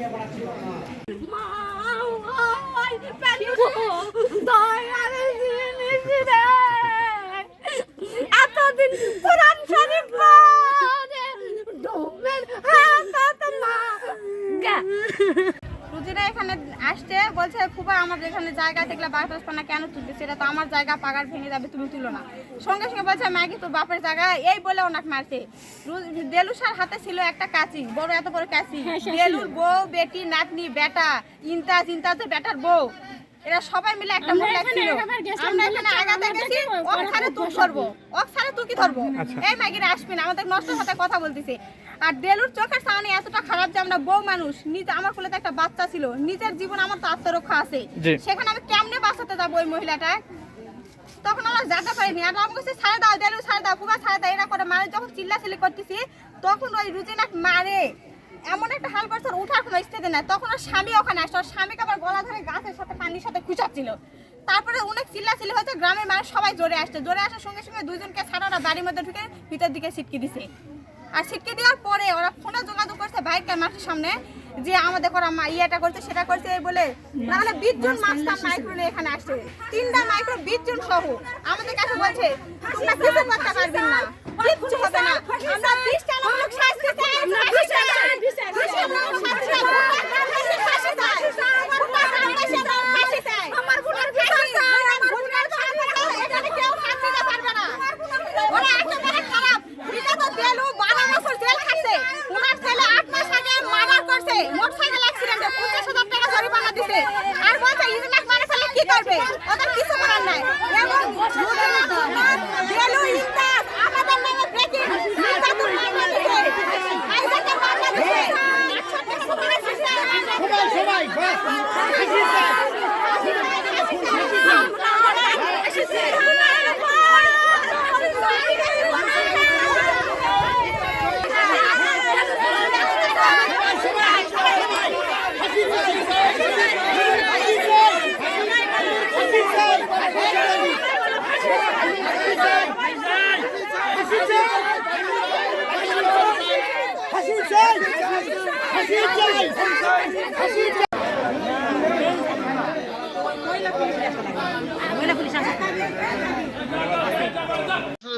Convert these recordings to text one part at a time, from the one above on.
妈妈妈妈 এখানে আসছে বলছে ফুপা আমার এখানে জায়গা দেখলে বাতাস পানা কেন তুলতে সেটা তো আমার জায়গা পাগার ভেঙে যাবে তুমি তুলো না। সঙ্গে সঙ্গে বলছে ম্যাগি তোর বাপের জায়গা এই বলে ওনাকে মারছে। রু- দেলুসার হাতে ছিল একটা কাঁচি বড় এত বড় কাঁচি। দেলুর বউ বেটি নাতনি বেটা ইন্তাজ ইন্তাজের বেটার বউ। এরা সবাই মিলে একটা মহিলা ছিল। আমরা এখানে আগাতে গেছি ওক তুই ধরবো। ওক তুই কি ধরবো? এই ম্যাগিরা আসবি না আমাদের নষ্ট সাথে কথা বলতেছে। আর দেলুর চোখের সামনে এতটা খারাপ যে আমরা বউ মানুষ নিজে আমার কোলে তো একটা বাচ্চা ছিল নিজের জীবন আমার তো আত্মরক্ষা আছে। সেখানে আমি কেমনে বাঁচাতে যাব ওই মহিলাটা তখন আমরা যেতে পারিনি। আর আমি কাছে ছাড়ে দাও দেলু ছাড়ে দাও পুবা ছাড়ে দাও এরা করে মানে যখন চিল্লাচিল্লি করতেছি তখন ওই রুজিনাক মারে। এমন একটা হাল করছে উঠার কোনো স্টেজে নাই। তখন ওর স্বামী ওখানে আসছে ওর স্বামীকে আবার গলা ধরে গাছের সাথে পানির সাথে খুঁচাচ্ছিল। তারপরে অনেক চিল্লাচিল্লি হয়েছে গ্রামের মানুষ সবাই জোরে আসছে। জোরে আসার সঙ্গে সঙ্গে দুইজনকে ছাড়ারা বাড়ির মধ্যে ঢুকে ভিতর দিকে ছিটকে দিছে। আর ছিটকে দেওয়ার পরে ওরা ফোনে যোগাযোগ করছে বাইকটা মাঠের সামনে যে আমাদের করা মা ইয়েটা করছে সেটা করছে এই বলে। নাহলে বিশ জন মাস্টার মাইক্রো নিয়ে এখানে আসছে। তিনটা মাইক্রো বিশ জন সহ। আমাদের কাছে বলছে তোমরা কিছু করতে পারবেন না। কিচ্ছু হবে না। আমরা বিশটা লোক শাস্তি চাই ফাঁসি চাই বিশটা লোক শাস্তি চাই ফাঁসি চাই ফাঁসি চাই আমার বোনের বিচার চাই আমার বোনের বিচার চাই এখানে কেউ হাত দিতে পারবে না ওরা একেবারে খারাপ এটা তো দেলু বারো বছর জেল খাটছে ওনার ছেলে আট মাস আগে মার্ডার করছে মোটরসাইকেল অ্যাক্সিডেন্টে পঞ্চাশ হাজার টাকা জরিমানা দিছে আর বলছে ইজনাক মারে ফেলে ওদের কিছু করার নাই। এবং দেলু ইন্দাস আমাদের নামে ব্রেকিং নির্যাতন মামলা দিছে আইজাকের মামলা দিছে সবাই সবাই বাস হাসি চাই হাসি চাই হাসি চাই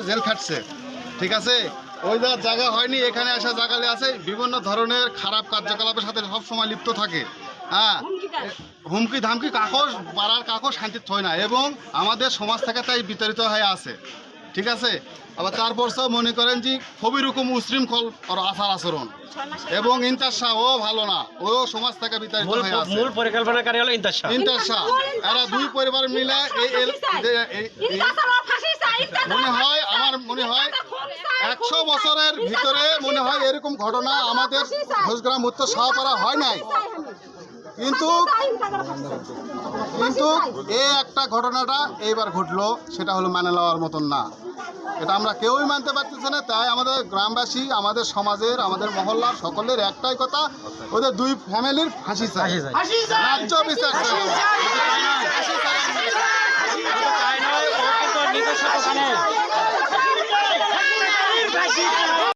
জেল খাটছে। ঠিক আছে? ওই যা জায়গা হয়নি, এখানে আসা জায়গালে আছে। বিভিন্ন ধরনের খারাপ কার্যকলাপের সাথে সব সময় লিপ্ত থাকে। হ্যাঁ? হুমকি ধামকি কাকস পাড়ার কাকস শান্তি থয় না। এবং আমাদের সমাজ থেকে তাই বিতাড়িত হয়ে আছে। ঠিক আছে? আবার তারপর সব মনে করেন যে খুবই রকম উশৃঙ্খল ওর আচার আচরণ। এবং ইন্টার শাহ ও ভালো না। ও সমাজ থেকে বিতাড়িত হয়ে আছে। মূল পরিকল্পনাকারী হলো ইন্তাজ শাহ। ইন্টার শাহ। এরা দুই পরিবার মিলে এই মনে হয় আমার মনে হয় একশো বছরের ভিতরে মনে হয় এরকম ঘটনা আমাদের ঘোষগ্রাম উত্তর সাহাপাড়া হয় নাই। কিন্তু কিন্তু এই একটা ঘটনাটা এইবার ঘটলো সেটা হলো মানে নেওয়ার মতন না এটা আমরা কেউই মানতে পারতেছি না তাই আমাদের গ্রামবাসী আমাদের সমাজের আমাদের মহল্লার সকলের একটাই কথা ওদের দুই ফ্যামিলির ফাঁসি চাই রাজ্য বিচার চাই।